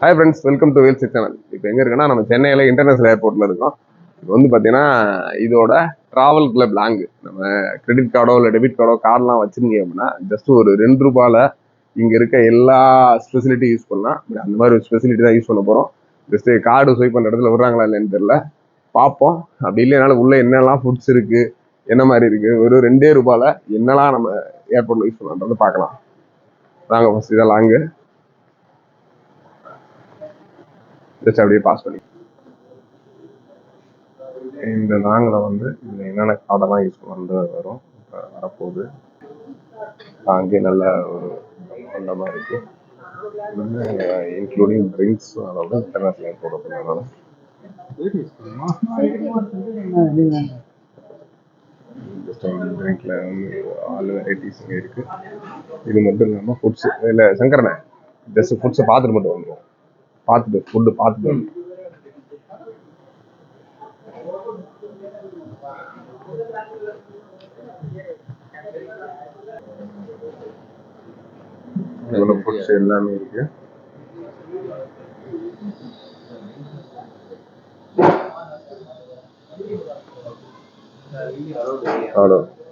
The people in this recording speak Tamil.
Hi friends welcome to Vel channel இப்போ எங்கே இருக்குன்னா நம்ம சென்னையில் இன்டர்நேஷனல் ஏர்போர்ட்டில் இருக்கோம். இப்போ வந்து பார்த்தீங்கன்னா இதோட ட்ராவல் கிளப் லாங்கு நம்ம கிரெடிட் கார்டோ இல்லை டெபிட் கார்டோ கார்டெலாம் வச்சுருந்தீங்க அப்படின்னா ஜஸ்ட் ஒரு ரெண்டு ரூபாயில் இங்கே இருக்க எல்லா ஸ்பெசிலிட்டி யூஸ் பண்ணலாம். அந்த மாதிரி ஒரு ஸ்பெசிலிட்டி தான் யூஸ் பண்ண போகிறோம் ஜஸ்ட்டு கார்டு ஸ்வைப் பண்ணுற இடத்துல விடுறாங்களா இல்லைன்னு தெரில பார்ப்போம். அப்படி இல்லைனாலும் உள்ளே என்னெல்லாம் ஃபுட்ஸ் இருக்குது என்ன மாதிரி இருக்குது ஒரு ரெண்டே ரூபாயில் என்னெல்லாம் நம்ம ஏர்போர்ட்டில் யூஸ் பண்ணலான்றதை பார்க்கலாம். நாங்கள் ஃபஸ்ட் இதான் லாங்கு ஜஸ்ட் அப்படியே பாஸ் பண்ணி இந்த லாங்கில் வந்து இதில் என்னென்ன கார்டெல்லாம் யூஸ் பண்ணுறது வரும் இப்போ வரப்போகுது. அங்கே நல்ல ஒரு பிரம்மாண்டமாக இருக்குது இன்க்ளூடிங் ட்ரிங்க்ஸ் அதாவது இன்டர்நேஷனல் ஏர்போர்ட் அப்படின்றனால ட்ரிங்க்ல வந்து ஆல் வெரைட்டிஸ் இங்கே இருக்குது இது மட்டும் இல்லாமல் ஃபுட்ஸ் இல்லை சங்கரண ஜஸ்ட் ஃபுட்ஸை பார்த்துட்டு மட்டும் வந்துடும் பார்த்துட்டு ஃபுட்டு பார்த்துட்டு இவ்வளோ ஃபுட்ஸ் எல்லாமே இருக்கு. அவ்வளோ